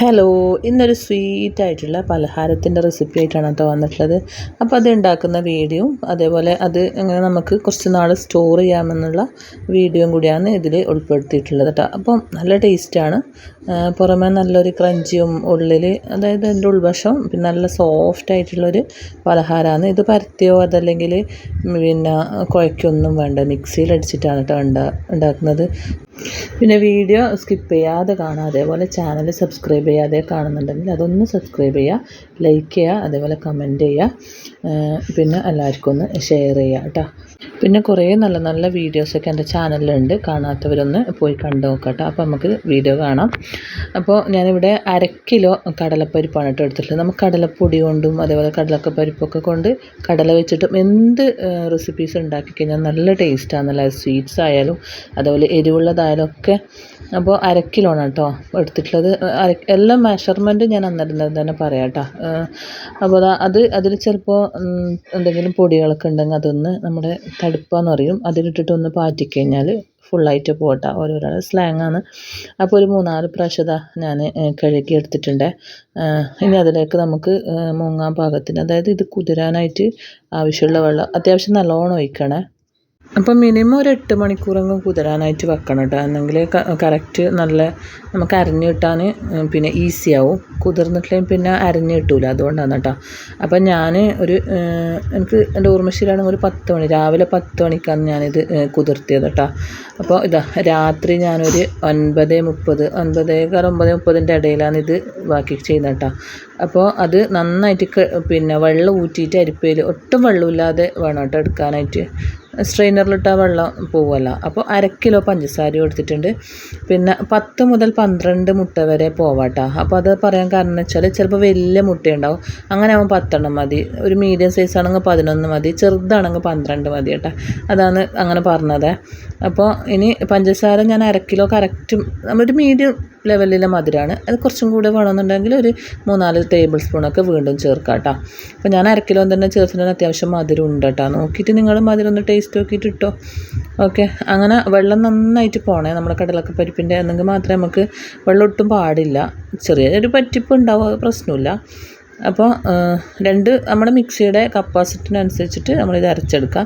Hello ഇന്നൊരു sweet ആയിട്ടുള്ള പലഹാരത്തിന്റെ recipe ആയിട്ടാണ് കേട്ടോ വന്നിട്ടുള്ളത്. അപ്പോൾ അത് ഉണ്ടാക്കുന്ന വീഡിയോ അതേപോലെ അത് എങ്ങനെ നമുക്ക് കുറച്ച് നാൾ സ്റ്റോർ ചെയ്യാമെന്നുള്ള വീഡിയോയും കൂടിയാണ് ഇതിൽ ഉൾപ്പെടുത്തിയിട്ടുള്ളത് കേട്ടോ. അപ്പം നല്ല ടേസ്റ്റാണ്. പുറമെ നല്ലൊരു ക്രഞ്ചിയും ഉള്ളിൽ അതായത് അതിന്റെ ഉൾവശം പിന്നെ നല്ല സോഫ്റ്റ് ആയിട്ടുള്ളൊരു പലഹാരമാണ്. ഇത് പരത്തിയോ അതല്ലെങ്കിൽ പിന്നെ കുഴയ്ക്കൊന്നും വേണ്ട. മിക്സിയിൽ അടിച്ചിട്ടാണ് കേട്ടോ ഉണ്ടാ ഉണ്ടാക്കുന്നത്. പിന്നെ വീഡിയോ സ്കിപ്പ് ചെയ്യാതെ കാണാം അതേപോലെ ചാനൽ സബ്സ്ക്രൈബ് ചെയ്യാതെ കാണുന്നുണ്ടെങ്കിൽ അതൊന്ന് സബ്സ്ക്രൈബ് ചെയ്യുക ലൈക്ക് ചെയ്യുക അതേപോലെ കമന്റ് ചെയ്യുക. പിന്നെ എല്ലാവർക്കും ഒന്ന് ഷെയർ ചെയ്യുക കേട്ടോ പിന്നെ കുറേ നല്ല നല്ല വീഡിയോസൊക്കെ എന്റെ ചാനലിലുണ്ട്. കാണാത്തവരൊന്ന് പോയി കണ്ടു നോക്കട്ടോ. അപ്പോൾ നമുക്ക് വീഡിയോ കാണാം. അപ്പോൾ ഞാനിവിടെ അര കിലോ കടലപ്പരിപ്പാണ് കേട്ടോ എടുത്തിട്ടുള്ളത്. നമുക്ക് കടലപ്പൊടി കൊണ്ടും അതേപോലെ കടലക്ക പരിപ്പൊക്കെ കൊണ്ട് കടല വെച്ചിട്ടും എന്ത് റെസിപ്പീസ് ഉണ്ടാക്കി കഴിഞ്ഞാൽ നല്ല ടേസ്റ്റാണ് നല്ല സ്വീറ്റ്സ് ആയാലും അതേപോലെ എരിവുള്ളതായാലും ഒക്കെ. അപ്പോൾ അര കിലോ ആണ് കേട്ടോ എടുത്തിട്ടുള്ളത്. അര എല്ലാം മെഷർമെന്റ് ഞാൻ അന്നേരം തന്നെ പറയാം കേട്ടോ. അപ്പോൾ അത് അതിൽ ചിലപ്പോൾ എന്തെങ്കിലും പൊടികളൊക്കെ ഉണ്ടെങ്കിൽ അതൊന്ന് നമ്മുടെ തടുപ്പാന്ന് പറയും. അതിലിട്ടിട്ട് ഒന്ന് പാറ്റിക്കഴിഞ്ഞാൽ ഫുള്ളായിട്ട് പോട്ടെ. ഓരോരോ സ്ലാങ്ങാണ് അപ്പോൾ ഒരു മൂന്നാൽ പ്രാവശ്യത ഞാൻ കഴുകി എടുത്തിട്ടുണ്ട്. ഇനി അതിലേക്ക് നമുക്ക് മുങ്ങാൻ പാകത്തിന്. അതായത് ഇത് കുതിരാനായിട്ട് ആവശ്യമുള്ള വെള്ളം. അത്യാവശ്യം നല്ലോണം ഒഴിക്കണേ. അപ്പം മിനിമം ഒരു എട്ട് മണിക്കൂറെങ്കിലും കുതിരാനായിട്ട് വെക്കണം കേട്ടോ എന്നെങ്കിൽ കറക്റ്റ് നല്ല നമുക്ക് അരഞ്ഞ് കിട്ടാൻ പിന്നെ ഈസി ആവും. കുതിർന്നിട്ടില്ലെങ്കിൽ പിന്നെ അരഞ്ഞ് കിട്ടൂല. അതുകൊണ്ടാണ് കേട്ടോ അപ്പം ഞാൻ ഒരു എനിക്ക് എന്റെ ഓർമ്മശ്ശേരിയാണെങ്കിൽ ഒരു പത്ത് മണി രാവിലെ പത്ത് മണിക്കാണ് ഞാനിത് കുതിർത്തിയത് കേട്ടോ അപ്പോൾ ഇതാ രാത്രി ഞാനൊരു ഒൻപത് മുപ്പത് ഒൻപതേകാൽ ഒമ്പത് മുപ്പതിന്റെ ഇടയിലാണ് ഇത് ബാക്കി ചെയ്യുന്നത് കേട്ടോ അപ്പോൾ അത് നന്നായിട്ട് പിന്നെ വെള്ളം ഊറ്റിയിട്ട് അരിപ്പയിൽ ഒട്ടും വെള്ളമില്ലാതെ വേണം കേട്ടോ എടുക്കാനായിട്ട്. സ്ട്രെയിനറിലിട്ടാൽ വെള്ളം പോവുമല്ലോ അപ്പോൾ അര കിലോ പഞ്ചസാര എടുത്തിട്ടുണ്ട് പിന്നെ പത്ത് മുതൽ പന്ത്രണ്ട് മുട്ട വരെ പോവാട്ടോ. അപ്പോൾ അത് പറയാൻ കാരണം വെച്ചാൽ ചിലപ്പോൾ വലിയ മുട്ടയുണ്ടാവും. അങ്ങനെ ആകുമ്പോൾ പത്തെണ്ണം മതി. ഒരു മീഡിയം സൈസ് ആണെങ്കിൽ പതിനൊന്ന് മതി. ചെറുതാണെങ്കിൽ പന്ത്രണ്ട് മതി കേട്ടോ. അതാണ് അങ്ങനെ പറഞ്ഞത്. അപ്പോൾ ഇനി പഞ്ചസാര ഞാൻ അര കിലോ കറക്റ്റ് ഒരു മീഡിയം ലെവലിലെ മധുരമാണ് അത് കുറച്ചും കൂടെ വേണമെന്നുണ്ടെങ്കിൽ ഒരു മൂന്നാൽ ടേബിൾ സ്പൂണൊക്കെ വീണ്ടും ചേർക്കാം കേട്ടോ അപ്പോൾ ഞാൻ അര കിലോ തന്നെ ചേർത്തിട്ടുണ്ടെങ്കിൽ അത്യാവശ്യം മധുരം ഉണ്ട് കേട്ടോ. നോക്കിയിട്ട് നിങ്ങൾ മധുരം ഒന്ന് ടേസ്റ്റ് നോക്കിയിട്ട് ഇട്ടോ ഓക്കെ അങ്ങനെ വെള്ളം നന്നായിട്ട് പോണേ നമ്മുടെ കടലൊക്കെ പരിപ്പിന്റെ. എന്നെങ്കിൽ മാത്രമേ നമുക്ക് വെള്ളം ഒട്ടും പാടില്ല. ചെറിയൊരു പറ്റിപ്പ് ഉണ്ടാവും അത് പ്രശ്നമില്ല. അപ്പോൾ രണ്ട് നമ്മുടെ മിക്സിയുടെ കപ്പാസിറ്റിനനുസരിച്ചിട്ട് നമ്മളിത് അരച്ചെടുക്കുക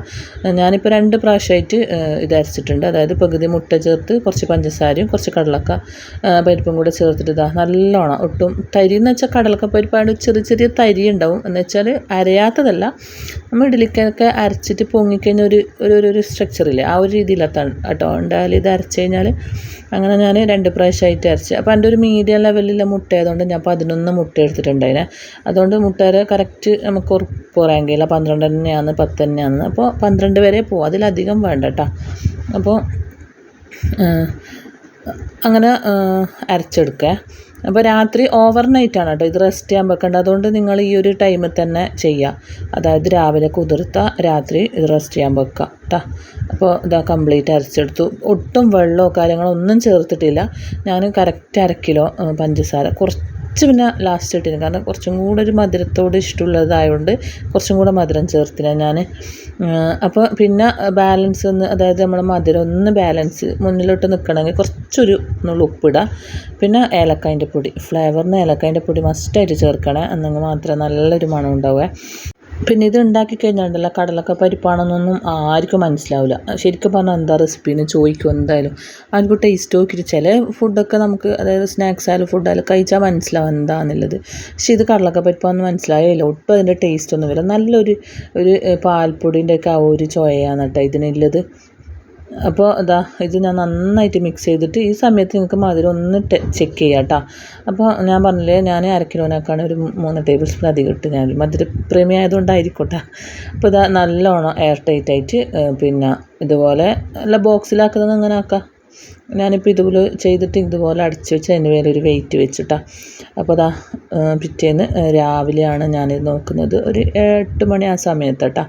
ഞാനിപ്പോൾ രണ്ട് പ്രാവശ്യമായിട്ട് ഇത് അരച്ചിട്ടുണ്ട്. അതായത് പകുതി മുട്ട ചേർത്ത് കുറച്ച് പഞ്ചസാരയും കുറച്ച് കടലക്ക പരിപ്പും കൂടെ ചേർത്തിട്ട് ഇതാ നല്ലോണം ഒട്ടും തരി എന്ന് വെച്ചാൽ കടലക്ക പരിപ്പാണ്. ചെറിയ ചെറിയ തരി ഉണ്ടാവും. എന്ന് വെച്ചാൽ അരയാത്തതല്ല. നമ്മൾ ഇഡലിക്കൊക്കെ അരച്ചിട്ട് പൊങ്ങിക്കഴിഞ്ഞ ഒരു ഒരു ഒരു സ്ട്രക്ചറില്ലേ ആ ഒരു രീതിയിലെത്താണ് കേട്ടോ. ഉണ്ടായാലും ഇത് അരച്ച് കഴിഞ്ഞാൽ അങ്ങനെ ഞാൻ രണ്ട് പ്രാവശ്യമായിട്ട് അരച്ച്. അപ്പോൾ എന്റെ ഒരു മീഡിയം ലെവലിലെ മുട്ട ആയതുകൊണ്ട് ഞാൻ പതിനൊന്ന് മുട്ട എടുത്തിട്ടുണ്ടായിനെ. അതുകൊണ്ട് മുട്ടയുടെ കറക്റ്റ് നമുക്ക് ഉറപ്പ് പറയാൻ കഴിയില്ല. പന്ത്രണ്ട് തന്നെയാണ് പത്ത് തന്നെയാണ്. അപ്പോൾ പന്ത്രണ്ട് വരെ പോകും അതിലധികം വേണ്ട കേട്ടോ. അപ്പോൾ അങ്ങനെ അരച്ചെടുക്കുക. അപ്പോൾ രാത്രി ഓവർ നൈറ്റാണ് കേട്ടോ ഇത് റെസ്റ്റ് ചെയ്യാൻ വെക്കേണ്ടത്. അതുകൊണ്ട് നിങ്ങൾ ഈ ഒരു ടൈമിൽ തന്നെ ചെയ്യുക. അതായത് രാവിലെ കുതിർത്ത രാത്രി ഇത് റെസ്റ്റ് ചെയ്യാൻ വെക്കുക കേട്ടോ. അപ്പോൾ ഇതാ കംപ്ലീറ്റ് അരച്ചെടുത്തു. ഒട്ടും വെള്ളമോ കാര്യങ്ങളോ ഒന്നും ചേർത്തിട്ടില്ല. ഞാൻ കറക്റ്റ് അര കിലോ പഞ്ചസാര കുറച്ച് കുറച്ച് പിന്നെ ലാസ്റ്റ് ഇട്ടിന് കാരണം കുറച്ചും കൂടെ ഒരു മധുരത്തോട് ഇഷ്ടമുള്ളതായതുകൊണ്ട് കുറച്ചും കൂടെ മധുരം ചേർത്തില്ല ഞാൻ അപ്പോൾ പിന്നെ ബാലൻസ് ഒന്ന് അതായത് നമ്മുടെ മധുരം ഒന്ന് ബാലൻസ് മുന്നിലോട്ട് നിൽക്കണമെങ്കിൽ കുറച്ചൊരു നുള്ളു ഉപ്പിടുക പിന്നെ ഏലക്കായന്റെ പൊടി. ഫ്ലേവറിന് ഏലക്കായന്റെ പൊടി മസ്റ്റായിട്ട് ചേർക്കണേ. എന്നെങ്കിൽ മാത്രമേ നല്ലൊരു മണം ഉണ്ടാവുക പിന്നെ ഇത് ഉണ്ടാക്കി കഴിഞ്ഞാൽ കടലക്ക പരിപ്പാണെന്നൊന്നും ആർക്കും മനസ്സിലാവില്ല ശരിക്കും പറഞ്ഞാൽ എന്താ റെസിപ്പി എന്ന് ചോദിക്കും എന്തായാലും. ആർക്കും ടേസ്റ്റ് നോക്കിയിട്ട് ചില ഫുഡൊക്കെ നമുക്ക് അതായത് സ്നാക്സ് ആയാലും ഫുഡായാലും കഴിച്ചാൽ മനസ്സിലാവും എന്താണെന്നുള്ളത് പക്ഷെ ഇത് കടലക്ക പരിപ്പാന്ന് മനസ്സിലായില്ല. ഒട്ടും അതിന്റെ ടേസ്റ്റ് ഒന്നും വരില്ല നല്ലൊരു ഒരു പാൽപ്പൊടിന്റെ ഒക്കെ ആ ഒരു ചോയയാണ് കേട്ടോ ഇതിനുള്ളത്. അപ്പോൾ ഇതാ ഇത് ഞാൻ നന്നായിട്ട് മിക്സ് ചെയ്തിട്ട് ഈ സമയത്ത് നിങ്ങൾക്ക് മധുരം ഒന്ന് ചെക്ക് ചെയ്യാം കേട്ടോ അപ്പോൾ ഞാൻ പറഞ്ഞില്ലേ ഞാൻ അര കിലോനേക്കാണ് ഒരു മൂന്ന് ടേബിൾ സ്പൂൺ അധികം ഇട്ട് ഞാൻ മധുരപ്രേമി ആയതുകൊണ്ടായിരിക്കട്ടെ. അപ്പോൾ ഇതാ നല്ലോണം എയർ ടൈറ്റ് ആയിട്ട് പിന്നെ ഇതുപോലെ നല്ല ബോക്സിലാക്കുന്നത് അങ്ങനെ ആക്കാം ഞാനിപ്പോൾ ഇതുപോലെ ചെയ്തിട്ട് ഇതുപോലെ അടച്ച് വെച്ച് അതിന്റെ മേലെ ഒരു വെയിറ്റ് വെച്ചിട്ടാണ് അപ്പോൾ അതാ പിറ്റേന്ന് രാവിലെയാണ് ഞാൻ നോക്കുന്നത്. ഒരു എട്ട് മണി ആ സമയത്ത് കേട്ടോ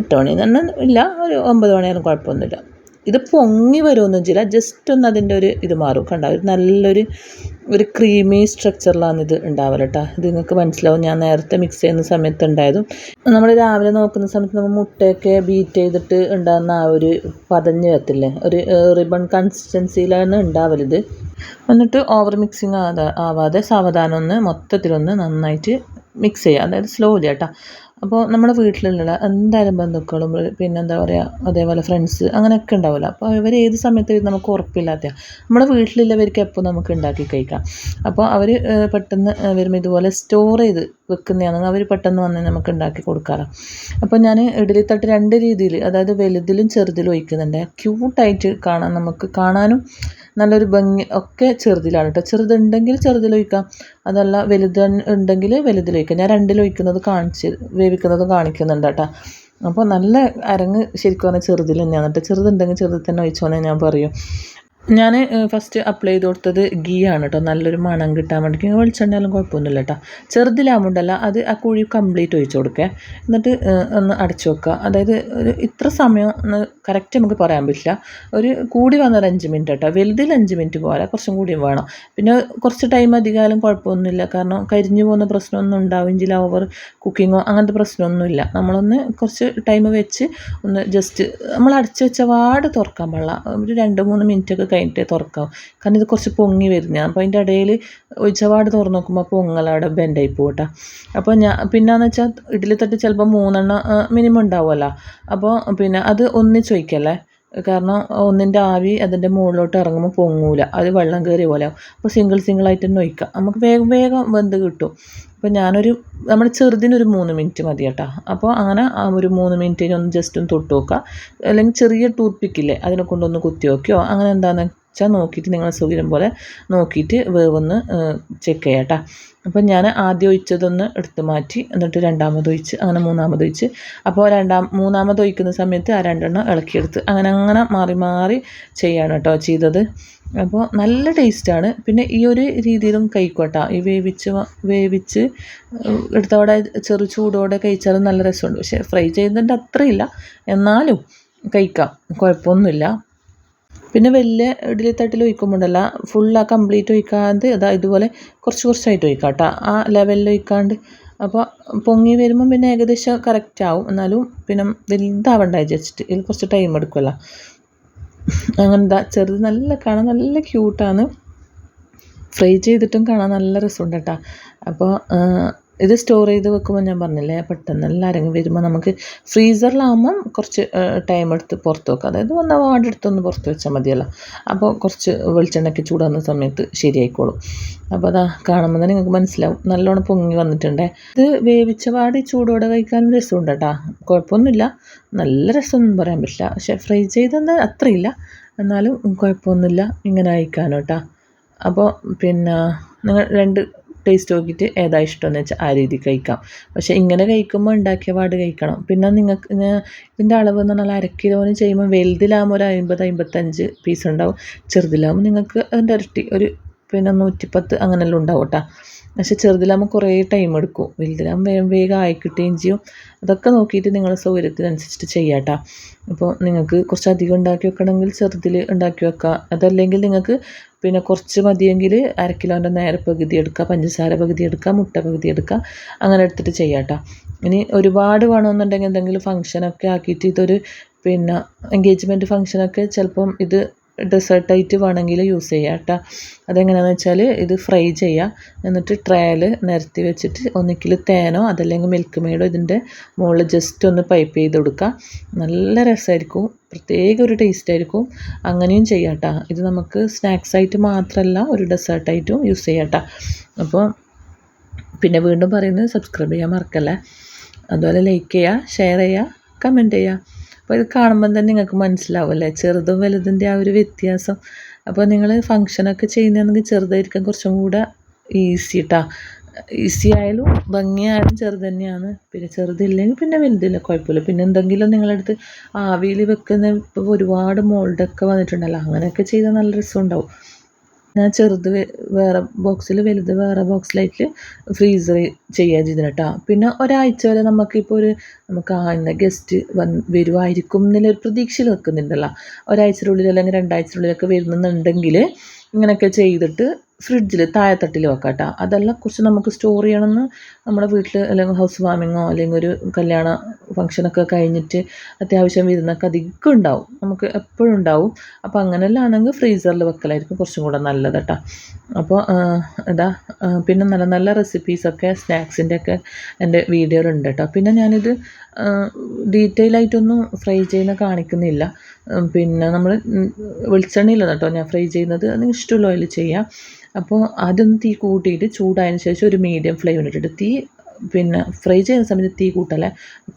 എട്ട് മണി തന്നെ ഇല്ല ഒരു ഒമ്പത് മണിയായാലും കുഴപ്പമൊന്നുമില്ല. ഇത് പൊങ്ങി വരുമൊന്നും ചെയ്യില്ല. ജസ്റ്റ് ഒന്ന് അതിന്റെ ഒരു ഇത് മാറും. കണ്ട? ഒരു നല്ലൊരു ഒരു ക്രീമി സ്ട്രക്ചറിലാണ് ഇത് ഉണ്ടാവൽ കേട്ടോ. ഇത് നിങ്ങൾക്ക് മനസ്സിലാവും. ഞാൻ നേരത്തെ മിക്സ് ചെയ്യുന്ന സമയത്ത് ഉണ്ടായതും. നമ്മൾ രാവിലെ നോക്കുന്ന സമയത്ത് നമ്മൾ മുട്ടയൊക്കെ ബീറ്റ് ചെയ്തിട്ട് ഉണ്ടാകുന്ന ആ ഒരു പതഞ്ഞ് വരത്തില്ലേ? ഒരു റിബൺ കൺസിസ്റ്റൻസിയിലാണ് ഉണ്ടാവലിത് എന്നിട്ട് ഓവർ മിക്സിങ് ആവാതെ സാവധാനം ഒന്ന് മൊത്തത്തിലൊന്ന് നന്നായിട്ട് മിക്സ് ചെയ്യുക. അതായത് സ്ലോലി കേട്ടോ അപ്പോൾ നമ്മുടെ വീട്ടിലുള്ള എന്തായാലും ബന്ധുക്കളും പിന്നെന്താ പറയുക അതേപോലെ ഫ്രണ്ട്സ് അങ്ങനെയൊക്കെ ഉണ്ടാവില്ല അപ്പോൾ ഇവർ ഏത് സമയത്ത് നമുക്ക് ഉറപ്പില്ലാത്ത നമ്മുടെ വീട്ടിലുള്ളവർക്ക് എപ്പോൾ നമുക്ക് ഉണ്ടാക്കി കഴിക്കാം. അപ്പോൾ അവർ പെട്ടെന്ന് വരുമ്പോൾ ഇതുപോലെ സ്റ്റോർ ചെയ്ത് വെക്കുന്നതാണെങ്കിൽ അവർ പെട്ടെന്ന് വന്ന് നമുക്ക് ഉണ്ടാക്കി കൊടുക്കാറ്. അപ്പോൾ ഞാൻ ഇഡലിത്തട്ട് രണ്ട് രീതിയിൽ അതായത് വലുതിലും ചെറുതിലും ഒഴിക്കുന്നുണ്ട്. ക്യൂട്ടായിട്ട് കാണാൻ നമുക്ക് കാണാനും നല്ലൊരു ഭംഗി ഒക്കെ ചെറുതിലാണ് കേട്ടോ ചെറുതുണ്ടെങ്കിൽ ചെറുതിലൊഴിക്കാം. അതല്ല വലുത് ഉണ്ടെങ്കിൽ വലുതിലൊഴിക്കാം. ഞാൻ രണ്ടിലൊഴിക്കുന്നത് കാണിച്ച് വേവിക്കുന്നത് കാണിക്കുന്നുണ്ട് കേട്ടോ അപ്പോൾ നല്ല അരങ്ങ് ശരിക്കും പറഞ്ഞാൽ ചെറുതിൽ തന്നെയാണ് കേട്ടോ ചെറുതുണ്ടെങ്കിൽ ചെറുതിൽ തന്നെ ഒഴിച്ചോന്നേ ഞാൻ പറയും. ഞാൻ ഫസ്റ്റ് അപ്ലൈ ചെയ്ത് കൊടുത്തത് ഗീ ആണ് കേട്ടോ നല്ലൊരു മണം കിട്ടാൻ വേണ്ടി വെളിച്ചെണ്ണയാലും കുഴപ്പമൊന്നുമില്ല കേട്ടോ ചെറുതിലാവുമ്പോണ്ടല്ല അത് ആ കുഴി കംപ്ലീറ്റ് ഒഴിച്ച് കൊടുക്കുക എന്നിട്ട് ഒന്ന് അടച്ചു വെക്കുക. അതായത് ഒരു ഇത്ര സമയം ഒന്ന് കറക്റ്റ് നമുക്ക് പറയാൻ പറ്റില്ല. ഒരു കൂടി വന്നൊരു അഞ്ച് മിനിറ്റ് കേട്ടോ വലുതിൽ അഞ്ച് മിനിറ്റ് പോകാൻ കുറച്ചും കൂടി വേണം. പിന്നെ കുറച്ച് ടൈം അധികമായാലും കുഴപ്പമൊന്നുമില്ല. കാരണം കരിഞ്ഞു പോകുന്ന പ്രശ്നമൊന്നും ഉണ്ടാവുമെങ്കിൽ ഓവർ കുക്കിങ്ങോ അങ്ങനത്തെ പ്രശ്നമൊന്നുമില്ല. നമ്മളൊന്ന് കുറച്ച് ടൈം വെച്ച് ഒന്ന് ജസ്റ്റ് നമ്മൾ അടച്ചു വെച്ച വാട് തുറക്കാൻ പാടില്ല. ഒരു രണ്ട് മൂന്ന് മിനിറ്റ് ഒക്കെ കഴിഞ്ഞിട്ടേ തുറക്കാം. കാരണം ഇത് കുറച്ച് പൊങ്ങി വരുന്നത് അപ്പോൾ അതിന്റെ ഇടയിൽ ഒഴിച്ചപാട് തുറന്ന് നോക്കുമ്പോൾ പൊങ്ങലവിടെ ബെൻഡായി പോകട്ടെ അപ്പോൾ ഞാൻ പിന്നെയെന്ന് വെച്ചാൽ ഇഡ്ഡലി തട്ട് ചിലപ്പോൾ മൂന്നെണ്ണം മിനിമം ഉണ്ടാവുമല്ലോ. അപ്പോൾ പിന്നെ അത് ഒന്നിച്ച് ഒഴിക്കല്ലേ? കാരണം ഒന്നിന്റെ ആവി അതിന്റെ മുകളിലോട്ട് ഇറങ്ങുമ്പോൾ പൊങ്ങൂല. അത് വെള്ളം കയറിയ പോലെ ആവും. അപ്പോൾ സിംഗിൾ സിംഗിളായിട്ട് തന്നെ ഒഴിക്കാം. നമുക്ക് വേഗം വേഗം വെന്ത് കിട്ടും. അപ്പോൾ ഞാനൊരു നമ്മൾ ചെറുതിനൊരു മൂന്ന് മിനിറ്റ് മതി കേട്ടോ. അപ്പോൾ അങ്ങനെ ഒരു മൂന്ന് മിനിറ്റിനൊന്ന് ജസ്റ്റ് ഒന്ന് തൊട്ട് നോക്കുക അല്ലെങ്കിൽ ചെറിയ ടൂത്ത് പിക്കില്ലേ അതിനെ കൊണ്ടൊന്ന് കുത്തി നോക്കിയോ? അങ്ങനെ എന്താണെന്ന് വെച്ചാൽ നോക്കിയിട്ട് നിങ്ങൾ സൗകര്യം പോലെ നോക്കിയിട്ട് വേവൊന്ന് ചെക്ക് ചെയ്യാം കേട്ടോ അപ്പോൾ ഞാൻ ആദ്യം ഒഴിച്ചതൊന്ന് എടുത്ത് മാറ്റി എന്നിട്ട് രണ്ടാമത് ഒഴിച്ച് അങ്ങനെ മൂന്നാമത് ഒഴിച്ച്. അപ്പോൾ രണ്ടാം മൂന്നാമത് ഒഴിക്കുന്ന സമയത്ത് ആ രണ്ടെണ്ണം ഇളക്കിയെടുത്ത്. അങ്ങനെ അങ്ങനെ മാറി മാറി ചെയ്യാണ് കേട്ടോ ചെയ്തത്. അപ്പോൾ നല്ല ടേസ്റ്റാണ് പിന്നെ ഈ ഒരു രീതിയിലും കഴിക്കോട്ട ഈ വേവിച്ച് വേവിച്ച് എടുത്തവിടെ ചെറു ചൂടോടെ കഴിച്ചാലും നല്ല രസമുണ്ട്. പക്ഷേ ഫ്രൈ ചെയ്യുന്നതിന്റെ അത്രയില്ല. എന്നാലും കഴിക്കാം. കുഴപ്പമൊന്നുമില്ല. പിന്നെ വലിയ ഇഡ്ഡലി തട്ടിൽ ഒഴിക്കുമ്പോണ്ടല്ല ഫുൾ ആ കംപ്ലീറ്റ് ഒഴിക്കാണ്ട് അതാ ഇതുപോലെ കുറച്ച് കുറച്ചായിട്ട് ഒഴിക്കാം കേട്ടോ ആ ലെവലിൽ ഒഴിക്കാണ്ട് അപ്പോൾ പൊങ്ങി വരുമ്പം പിന്നെ ഏകദേശം കറക്റ്റ് ആവും. എന്നാലും പിന്നെ വലുതാവണ്ട വിചാരിച്ചിട്ട് ഇതിൽ കുറച്ച് ടൈം എടുക്കുമല്ലോ അങ്ങനെ എന്താ ചെറുത് നല്ല കാണാൻ നല്ല ക്യൂട്ടാണ് ഫ്രൈ ചെയ്തിട്ടും കാണാൻ നല്ല രസമുണ്ട് കേട്ടോ. അപ്പോൾ ഇത് സ്റ്റോർ ചെയ്ത് വെക്കുമ്പോൾ ഞാൻ പറഞ്ഞില്ലേ പെട്ടെന്ന് എല്ലാവരും വരുമ്പോൾ നമുക്ക് ഫ്രീസറിലാകുമ്പം കുറച്ച് ടൈം എടുത്ത് പുറത്ത് വെക്കാം. അതായത് ഒന്ന് വാടെടുത്തൊന്ന് പുറത്ത് വെച്ചാൽ മതിയല്ലോ. അപ്പോൾ കുറച്ച് വെളിച്ചെണ്ണയ്ക്ക് ചൂടാകുന്ന സമയത്ത് ശരിയായിക്കോളും. അപ്പോൾ അതാ കാണുമ്പോൾ തന്നെ നിങ്ങൾക്ക് മനസ്സിലാവും. നല്ലോണം പൊങ്ങി വന്നിട്ടുണ്ട്. ഇത് വേവിച്ച പാടി ചൂടോടെ കഴിക്കാനും രസമുണ്ട് കേട്ടോ. കുഴപ്പമൊന്നുമില്ല. നല്ല രസമൊന്നും പറയാൻ പറ്റില്ല. പക്ഷേ ഫ്രൈ ചെയ്തത് അത്രയില്ല. എന്നാലും കുഴപ്പമൊന്നുമില്ല. ഇങ്ങനെ അയക്കാനോ കേട്ടോ. അപ്പോൾ പിന്നെ നിങ്ങൾ രണ്ട് ടേസ്റ്റ് നോക്കിയിട്ട് ഏതാ ഇഷ്ടമെന്ന് വെച്ചാൽ ആ രീതി കഴിക്കാം. പക്ഷേ ഇങ്ങനെ കഴിക്കുമ്പോൾ ഉണ്ടാക്കിയ പാട് കഴിക്കണം. പിന്നെ നിങ്ങൾക്ക് ഇതിന്റെ അളവ് എന്ന് പറഞ്ഞാൽ അര ചെയ്യുമ്പോൾ വലുതിലാകുമ്പോൾ ഒരു അമ്പത് അമ്പത്തഞ്ച് പീസ് ഉണ്ടാവും. ചെറുതിലാകുമ്പോൾ നിങ്ങൾക്ക് അതിന്റെ ഇരട്ടി ഒരു പിന്നെ നൂറ്റിപ്പത്ത് അങ്ങനെയെല്ലാം ഉണ്ടാവും കേട്ടോ പക്ഷേ ചെറുതിലാകുമ്പോൾ കുറേ ടൈം എടുക്കും. വലുതിലാകുമ്പോൾ വേഗം വേഗം ആയി കിട്ടുകയും ചെയ്യും. അതൊക്കെ നോക്കിയിട്ട് നിങ്ങളുടെ സൗകര്യത്തിനനുസരിച്ചിട്ട് ചെയ്യാം കേട്ടോ അപ്പോൾ നിങ്ങൾക്ക് കുറച്ച് അധികം ഉണ്ടാക്കി വെക്കണമെങ്കിൽ ചെറുതിൽ ഉണ്ടാക്കി വെക്കുക അതല്ലെങ്കിൽ നിങ്ങൾക്ക് പിന്നെ കുറച്ച് മതിയെങ്കിൽ അര കിലോന്റെ നേരെ പകുതി എടുക്കുക പഞ്ചസാര പകുതി എടുക്കുക മുട്ട പകുതി എടുക്കുക അങ്ങനെ എടുത്തിട്ട് ചെയ്യാം കേട്ടോ ഇനി ഒരുപാട് വേണമെന്നുണ്ടെങ്കിൽ എന്തെങ്കിലും ഫംഗ്ഷനൊക്കെ ആക്കിയിട്ട് ഇതൊരു പിന്നെ എൻഗേജ്മെന്റ് ഫംഗ്ഷനൊക്കെ ചിലപ്പം ഇത് ഡെസേർട്ടായിട്ട് വേണമെങ്കിൽ യൂസ് ചെയ്യാം കേട്ടോ. അതെങ്ങനെയാണെന്ന് വെച്ചാൽ ഇത് ഫ്രൈ ചെയ്യുക എന്നിട്ട് ട്രേയിൽ നിരത്തി വെച്ചിട്ട് ഒന്നിക്കിൽ തേനോ അതല്ലെങ്കിൽ മിൽക്ക് മെയ്ഡോ ഇതിന്റെ മുകളിൽ ജസ്റ്റ് ഒന്ന് പൈപ്പ് ചെയ്ത് കൊടുക്കുക നല്ല രസമായിരിക്കും. പ്രത്യേക ഒരു ടേസ്റ്റ് ആയിരിക്കും. അങ്ങനെയും ചെയ്യാം കേട്ടോ. ഇത് നമുക്ക് സ്നാക്സ് ആയിട്ട് മാത്രമല്ല ഒരു ഡെസേർട്ടായിട്ടും യൂസ് ചെയ്യാം കേട്ടോ. അപ്പോൾ പിന്നെ വീണ്ടും പറയുന്നത് സബ്സ്ക്രൈബ് ചെയ്യാൻ മറക്കല്ലേ. അതുപോലെ ലൈക്ക് ചെയ്യുക ഷെയർ ചെയ്യുക കമന്റ് ചെയ്യുക. അപ്പോൾ ഇത് കാണുമ്പം തന്നെ നിങ്ങൾക്ക് മനസ്സിലാവുമല്ലേ ചെറുതും വലുതിന്റെ ആ ഒരു വ്യത്യാസം. അപ്പോൾ നിങ്ങൾ ഫങ്ഷനൊക്കെ ചെയ്യുന്നതെങ്കിൽ ചെറുതായിരിക്കും. കുറച്ചും കൂടെ ഈസി കേട്ടോ ഈസി ആയാലും ഭംഗിയായാലും ചെറുത് തന്നെയാണ്. പിന്നെ ചെറുതില്ലെങ്കിൽ പിന്നെ വലുതില്ല കുഴപ്പമില്ല. പിന്നെ എന്തെങ്കിലും നിങ്ങളടുത്ത് ആവിയിൽ വെക്കുന്ന ഇപ്പോൾ ഒരുപാട് മോൾഡൊക്കെ വന്നിട്ടുണ്ടല്ലോ. അങ്ങനെയൊക്കെ ചെയ്താൽ നല്ല രസം ഉണ്ടാവും ഞാൻ ചെറുത് വേറെ ബോക്സിൽ വലുത് വേറെ ബോക്സിലായിട്ട് ഫ്രീസർ ചെയ്യുക ചെയ്തിന് കേട്ടോ പിന്നെ ഒരാഴ്ച വരെ നമുക്കിപ്പോൾ ഒരു നമുക്ക് ആ ഇന്ന ഗസ്റ്റ് വന്ന് വരുമായിരിക്കും എന്നുള്ളൊരു പ്രതീക്ഷയിൽ നിൽക്കുന്നുണ്ടല്ലോ ഒരാഴ്ചയുടെ ഉള്ളിൽ അല്ലെങ്കിൽ രണ്ടാഴ്ചയുടെ ഉള്ളിലൊക്കെ വരുന്നുണ്ടെങ്കിൽ ഇങ്ങനെയൊക്കെ ചെയ്തിട്ട് ഫ്രിഡ്ജിൽ താഴെത്തട്ടിൽ വെക്കാം കേട്ടോ അതെല്ലാം കുറച്ച് നമുക്ക് സ്റ്റോർ ചെയ്യണമെന്ന് നമ്മുടെ വീട്ടിൽ അല്ലെങ്കിൽ ഹൗസ് വാമിങ്ങോ അല്ലെങ്കിൽ ഒരു കല്യാണ ഫംഗ്ഷനൊക്കെ കഴിഞ്ഞിട്ട് അത്യാവശ്യം വിരുന്നൊക്കെ അധികം ഉണ്ടാവും. നമുക്ക് എപ്പോഴും ഉണ്ടാവും. അപ്പോൾ അങ്ങനെല്ലാം ആണെങ്കിൽ ഫ്രീസറിൽ വെക്കലായിരിക്കും കുറച്ചും കൂടെ നല്ലത് കേട്ടോ അപ്പോൾ ഇതാ പിന്നെ നല്ല നല്ല റെസിപ്പീസൊക്കെ സ്നാക്സിന്റെ ഒക്കെ എന്റെ വീഡിയോയിലുണ്ട് കേട്ടോ പിന്നെ ഞാനിത് ഡീറ്റെയിൽ ആയിട്ടൊന്നും ഫ്രൈ ചെയ്യുന്ന കാണിക്കുന്നില്ല. പിന്നെ നമ്മൾ വെളിച്ചെണ്ണയിലാണ് കേട്ടോ ഞാൻ ഫ്രൈ ചെയ്യുന്നത്. അതിന് ഇഷ്ടമുള്ള ഓയിൽ ചെയ്യാം. അപ്പോൾ ആദ്യം തീ കൂട്ടിയിട്ട് ചൂടായതിന് ശേഷം ഒരു മീഡിയം ഫ്ലെയിമിലിട്ടിട്ട് തീ പിന്നെ ഫ്രൈ ചെയ്യുന്ന സമയത്ത് തീ കൂട്ടല്ലേ?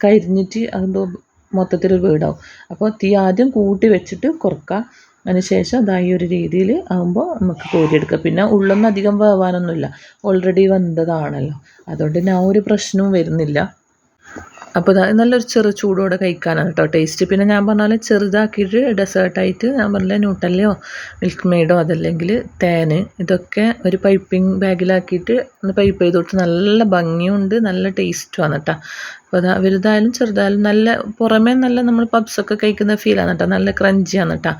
കരിഞ്ഞിട്ട് അതെന്തോ മൊത്തത്തിൽ വീടാവും. അപ്പോൾ തീ ആദ്യം കൂട്ടി വെച്ചിട്ട് കുറക്കുക അതിന് ശേഷം അതാ ഈ ഒരു രീതിയിൽ ആകുമ്പോൾ നമുക്ക് കോരിയെടുക്കാം. പിന്നെ ഉള്ളൊന്നും അധികം വേവാനൊന്നുമില്ല. ഓൾറെഡി വെന്തതാണല്ലോ അതുകൊണ്ട് തന്നെ ആ ഒരു പ്രശ്നവും വരുന്നില്ല. അപ്പോൾ നല്ലൊരു ചെറു ചൂടോടെ കഴിക്കാനാണ് കേട്ടോ ടേസ്റ്റ് പിന്നെ ഞാൻ പറഞ്ഞാൽ ചെറുതാക്കിയിട്ട് ഡെസേർട്ടായിട്ട് ഞാൻ പറഞ്ഞ ന്യൂട്ടല്ലയോ മിൽക്ക് മെയ്ഡോ അതല്ലെങ്കിൽ തേന് ഇതൊക്കെ ഒരു പൈപ്പിംഗ് ബാഗിലാക്കിയിട്ട് ഒന്ന് പൈപ്പ് ചെയ്ത് കൊടുത്ത് നല്ല ഭംഗിയുണ്ട് നല്ല ടേസ്റ്റുമാണ് കേട്ടോ അപ്പോൾ അതാ വലുതായാലും ചെറുതായാലും നല്ല പുറമേ നല്ല നമ്മൾ പബ്സൊക്കെ കഴിക്കുന്ന ഫീലാണ് കേട്ടോ നല്ല ക്രഞ്ചിയാണ് കേട്ടോ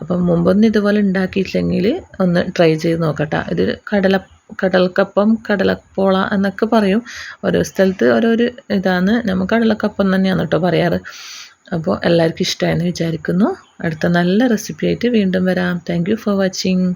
അപ്പം മുമ്പൊന്നും ഇതുപോലെ ഉണ്ടാക്കിയിട്ടില്ലെങ്കിൽ ഒന്ന് ട്രൈ ചെയ്ത് നോക്കട്ടോ. ഇത് കടല കടൽക്കപ്പം കടലപ്പോള എന്നൊക്കെ പറയും. ഓരോ സ്ഥലത്ത് ഓരോരു ഇതാണ്. നമ്മൾ കടലക്കപ്പം തന്നെയാണ് കേട്ടോ പറയാറ്. അപ്പോൾ എല്ലാവർക്കും ഇഷ്ടമായെന്ന് വിചാരിക്കുന്നു. അടുത്ത നല്ല റെസിപ്പി ആയിട്ട് വീണ്ടും വരാം. Thank for watching